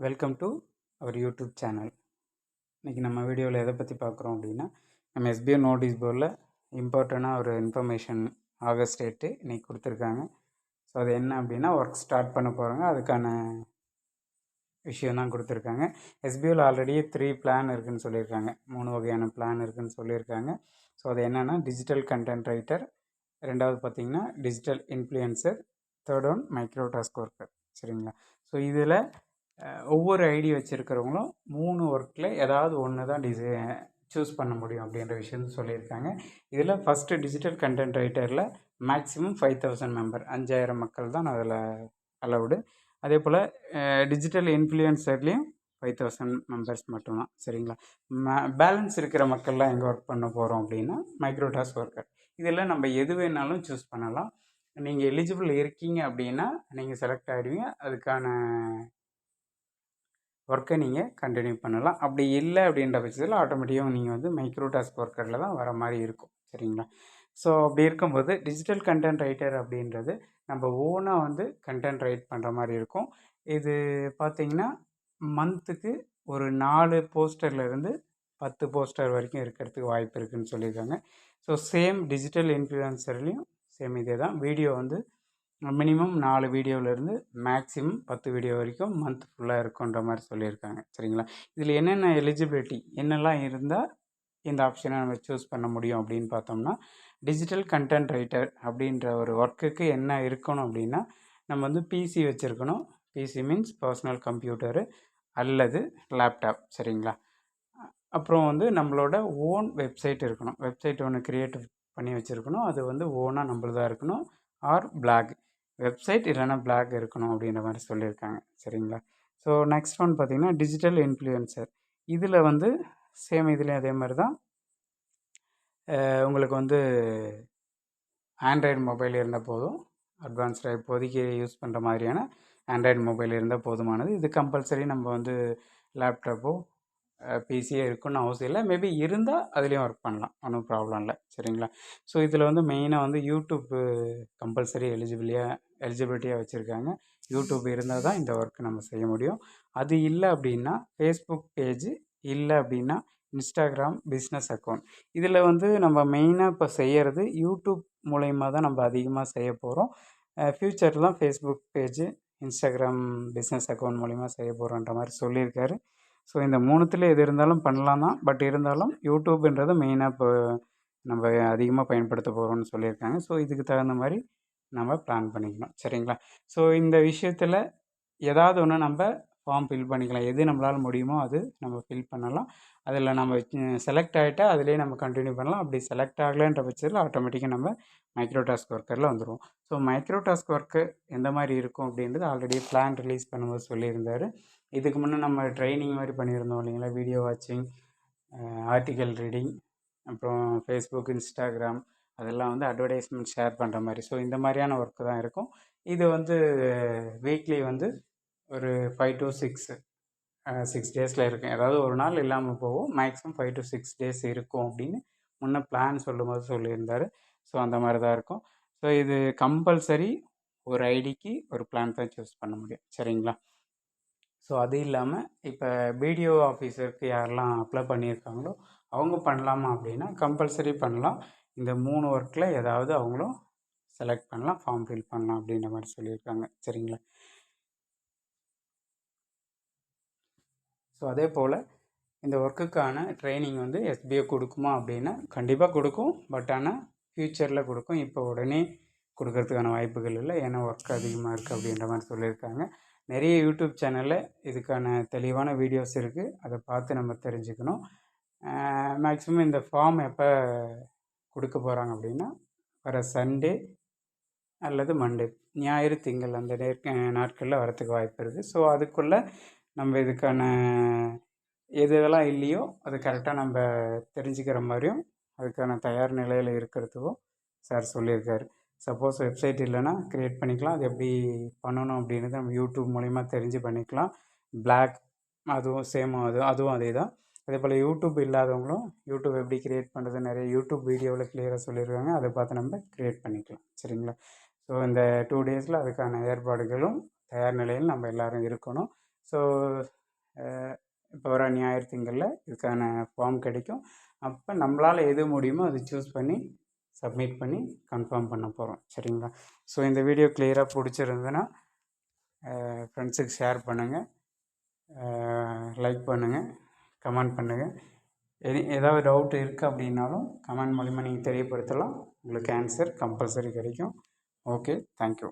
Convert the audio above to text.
Welcome to our YouTube channel இன்றைக்கி நம்ம வீடியோவில் எதை பற்றி பார்க்குறோம் அப்படின்னா நம்ம எஸ்பிஐ நோட்டீஸ் போர்டில் இம்பார்ட்டண்ட்டாக ஒரு இன்ஃபர்மேஷன் ஆகஸ்ட் டேட்டு இன்றைக்கி கொடுத்துருக்காங்க. ஸோ அது என்ன அப்படின்னா ஒர்க் ஸ்டார்ட் பண்ண போகிறாங்க அதுக்கான விஷயம் தான் கொடுத்துருக்காங்க. எஸ்பிஐயில் ஆல்ரெடி த்ரீ பிளான் இருக்குதுன்னு சொல்லியிருக்காங்க. மூணு வகையான பிளான் இருக்குதுன்னு சொல்லியிருக்காங்க. ஸோ அது என்னென்னா டிஜிட்டல் கண்டென்ட் ரைட்டர் ரெண்டாவது பார்த்தீங்கன்னா digital influencer third one micro task worker சரிங்களா? ஸோ இதில் ஒவ்வொரு ஐடி வச்சுருக்கிறவங்களும் மூணு ஒர்க்கில் ஏதாவது ஒன்று தான் டிசை சூஸ் பண்ண முடியும் அப்படின்ற விஷயம் சொல்லியிருக்காங்க. இதில் ஃபஸ்ட்டு டிஜிட்டல் கண்டென்ட் ரைட்டரில் மேக்ஸிமம் ஃபைவ் தௌசண்ட் மெம்பர் அஞ்சாயிரம் மக்கள் தான் அதில் அலவுடு அதே போல் டிஜிட்டல் இன்ஃப்ளூயன்சர்லேயும் ஃபைவ் தௌசண்ட் மெம்பர்ஸ் மட்டும்தான் சரிங்களா? பேலன்ஸ் இருக்கிற மக்கள்லாம் எங்கே ஒர்க் பண்ண போகிறோம் அப்படின்னா மைக்ரோடாஸ் ஒர்க்கர் இதில் நம்ம எது வேணாலும் சூஸ் பண்ணலாம். நீங்கள் எலிஜிபிள் இருக்கீங்க அப்படின்னா நீங்கள் செலக்ட் ஆகிடுவீங்க அதுக்கான ஒர்க்கை நீங்கள் கண்டினியூ பண்ணலாம். அப்படி இல்லை அப்படின்ற பட்சத்தில் ஆட்டோமேட்டிக்காக நீங்கள் வந்து மைக்ரோ டாஸ்க் ஒர்க்கரில் தான் வர மாதிரி இருக்கும். சரிங்களா? ஸோ அப்படி இருக்கும்போது டிஜிட்டல் கண்டென்ட் ரைட்டர் அப்படின்றது நம்ம ஓனாக வந்து கண்டென்ட் ரைட் பண்ணுற மாதிரி இருக்கும். இது பார்த்திங்கன்னா மந்த்துக்கு ஒரு நாலு போஸ்டர்லேருந்து பத்து போஸ்டர் வரைக்கும் இருக்கிறதுக்கு வாய்ப்பு இருக்குதுன்னு சொல்லியிருக்காங்க. ஸோ சேம் டிஜிட்டல் இன்ஃப்ளூயன்சர்லேயும் சேம் இதே தான் வீடியோ வந்து மினிமம் நாலு வீடியோவிலேருந்து மேக்ஸிமம் பத்து வீடியோ வரைக்கும் மந்த் ஃபுல்லாக இருக்குன்ற மாதிரி சொல்லியிருக்காங்க. சரிங்களா? இதில் என்னென்ன எலிஜிபிலிட்டி என்னெல்லாம் இருந்தால் இந்த ஆப்ஷனை நம்ம சூஸ் பண்ண முடியும் அப்படின்னு பார்த்தோம்னா டிஜிட்டல் கண்டென்ட் ரைட்டர் அப்படின்ற ஒரு ஒர்க்குக்கு என்ன இருக்கணும் அப்படின்னா நம்ம வந்து பிசி வச்சுருக்கணும். பிசி மீன்ஸ் பர்சனல் கம்ப்யூட்டரு அல்லது லேப்டாப் சரிங்களா? அப்புறம் வந்து நம்மளோட ஓன் வெப்சைட் இருக்கணும். வெப்சைட் ஒன்று க்ரியேட் பண்ணி வச்சுருக்கணும். அது வந்து ஓனாக நம்மளதாக இருக்கணும். ஆர் பிளாக் வெப்சைட் இல்லைனா பிளாக் இருக்கணும் அப்படின்ற மாதிரி சொல்லியிருக்காங்க. சரிங்களா? ஸோ நெக்ஸ்ட் ஒன் பார்த்திங்கன்னா டிஜிட்டல் இன்ஃப்ளூயன்சர் இதில் வந்து சேம் இதுலேயும் அதே மாதிரி தான். உங்களுக்கு வந்து ஆண்ட்ராய்டு மொபைல் இருந்தால் போதும். அட்வான்ஸ்டாக இப்போதைக்கு யூஸ் பண்ணுற மாதிரியான ஆண்ட்ராய்டு மொபைல் இருந்தால் போதுமானது. இது கம்பல்சரி நம்ம வந்து லேப்டாப்போ பிசியே இருக்குன்னு அவசியம் இல்லை. மேபி இருந்தால் அதுலேயும் ஒர்க் பண்ணலாம். ஒன்றும் ப்ராப்ளம் இல்லை. சரிங்களா? ஸோ இதில் வந்து மெயினாக வந்து யூடியூப்பு கம்பல்சரி எலிஜிபிலியாக எலிஜிபிலிட்டியாக வச்சுருக்காங்க. யூடியூப் இருந்தால் தான் இந்த ஒர்க் நம்ம செய்ய முடியும். அது இல்லை அப்படின்னா ஃபேஸ்புக் பேஜ் இல்லை அப்படின்னா இன்ஸ்டாகிராம் பிஸ்னஸ் அக்கௌண்ட் இதில் வந்து நம்ம மெயினாக இப்போ செய்கிறது யூடியூப் மூலயமா தான் நம்ம அதிகமாக செய்ய போகிறோம் ஃப்யூச்சரில் தான் Facebook page Instagram business account மூலிமா செய்ய போகிறோன்ற மாதிரி சொல்லியிருக்காரு. ஸோ இந்த மூணுத்தில் எது இருந்தாலும் பண்ணலாம் தான். பட் இருந்தாலும் யூடியூப்ன்றது மெயினாக இப்போ நம்ம அதிகமாக பயன்படுத்த போகிறோம்னு சொல்லியிருக்காங்க. ஸோ இதுக்கு தகுந்த மாதிரி நம்ம பிளான் பண்ணிக்கணும். சரிங்களா? ஸோ இந்த விஷயத்தில் ஏதாவது ஒன்று நம்ம ஃபார்ம் ஃபில் பண்ணிக்கலாம். எது நம்மளால் முடியுமோ அது நம்ம ஃபில் பண்ணலாம். அதில் நம்ம செலக்ட் ஆகிட்டால் அதிலே நம்ம கண்டினியூ பண்ணலாம். அப்படி செலக்ட் ஆகலைன்ற பட்சத்தில் ஆட்டோமேட்டிக்காக நம்ம மைக்ரோ டாஸ்க் ஒர்க்கரில் வந்துடுவோம் ஸோ மைக்ரோ டாஸ்க் ஒர்க்கு எந்த மாதிரி இருக்கும் அப்படின்றது ஆல்ரெடி பிளான் ரிலீஸ் பண்ணும்போது சொல்லியிருந்தார். இதுக்கு முன்னே நம்ம ட்ரைனிங் மாதிரி பண்ணியிருந்தோம் இல்லைங்களா? வீடியோ வாட்சிங் ஆர்டிக்கல் ரீடிங் அப்புறம் ஃபேஸ்புக் இன்ஸ்டாகிராம் அதெல்லாம் வந்து அட்வர்டைஸ்மெண்ட் ஷேர் பண்ணுற மாதிரி. ஸோ இந்த மாதிரியான ஒர்க்கு தான் இருக்கும். இது வந்து வீக்லி வந்து ஒரு ஃபைவ் டு சிக்ஸ் சிக்ஸ் டேஸில் இருக்கும். ஏதாவது ஒரு நாள் இல்லாமல் போகும். Maximum five to six days இருக்கும் அப்படின்னு முன்னே பிளான் சொல்லும்போது சொல்லியிருந்தார். ஸோ அந்த மாதிரி தான் இருக்கும். ஸோ இது கம்பல்சரி ஒரு ஐடிக்கு ஒரு பிளான் தான் சூஸ் பண்ண முடியும். சரிங்களா? ஸோ அது இல்லாமல் இப்போ பிடிஓ ஆஃபீஸருக்கு யாரெல்லாம் அப்ளை பண்ணியிருக்காங்களோ அவங்க பண்ணலாமா அப்படின்னா கம்பல்சரி பண்ணலாம். இந்த மூணு ஒர்க்கில் ஏதாவது அவங்களும் செலக்ட் பண்ணலாம் ஃபார்ம் ஃபில் பண்ணலாம் அப்படின்ற மாதிரி சொல்லியிருக்காங்க. சரிங்களா? ஸோ அதே போல் இந்த ஒர்க்குக்கான ட்ரைனிங் வந்து எஸ்பிஐ கொடுக்குமா அப்படின்னா கண்டிப்பாக கொடுக்கும். பட் ஆனால் ஃப்யூச்சரில் கொடுக்கும். இப்போ உடனே கொடுக்கறதுக்கான வாய்ப்புகள் இல்லை. ஏன்னா ஒர்க் அதிகமாக இருக்குது அப்படின்ற மாதிரி சொல்லியிருக்காங்க. நிறைய யூடியூப் சேனலில் இதுக்கான தெளிவான வீடியோஸ் இருக்குது அதை பார்த்து நம்ம தெரிஞ்சுக்கணும். மேக்ஸிமம் இந்த ஃபார்ம் எப்போ கொடுக்க போகிறாங்க அப்படின்னா வர சண்டே அல்லது மண்டே ஞாயிறு திங்கள் அந்த நாட்களில் வரத்துக்கு வாய்ப்பு இருக்குது ஸோ அதுக்குள்ளே நம்ம இதுக்கான எது இதெல்லாம் இல்லையோ அது கரெக்டாக நம்ம தெரிஞ்சுக்கிற மாதிரியும் அதுக்கான தயார் நிலையில் இருக்கிறதுக்கும் சார் சொல்லியிருக்காரு. சப்போஸ் வெப்சைட் இல்லைன்னா க்ரியேட் பண்ணிக்கலாம். அது எப்படி பண்ணணும் அப்படின்றது நம்ம யூடியூப் மூலிமா தெரிஞ்சு பண்ணிக்கலாம். பிளாக் அதுவும் சேம் அது அதுவும் அதே தான் அதே போல் யூடியூப் இல்லாதவங்களும் யூடியூப் எப்படி க்ரியேட் பண்ணுறது நிறைய யூடியூப் வீடியோவில் கிளியராக சொல்லியிருக்காங்க. அதை பார்த்து நம்ம க்ரியேட் பண்ணிக்கலாம். சரிங்களா? ஸோ இந்த டூ டேஸில் அதுக்கான ஏற்பாடுகளும் தயார் நிலையில் நம்ம எல்லோரும் இருக்கணும். ஸோ இப்போ வர ஞாயிறு திங்களில் இதுக்கான ஃபார்ம் கிடைக்கும். அப்போ நம்மளால் எது முடியுமோ அதை சூஸ் பண்ணி சப்மிட் பண்ணி கன்ஃபார்ம் பண்ண போகிறோம் சரிங்களா? ஸோ இந்த வீடியோ கிளியராக பிடிச்சிருந்ததுன்னா ஃப்ரெண்ட்ஸுக்கு ஷேர் பண்ணுங்கள் லைக் பண்ணுங்கள் கமெண்ட் பண்ணுங்கள் எனி ஏதாவது டவுட் இருக்குது அப்படின்னாலும் கமெண்ட் மூலிமா நீங்கள் தெரியப்படுத்தலாம். உங்களுக்கு ஆன்சர் கம்பல்சரி கிடைக்கும். Okay thank you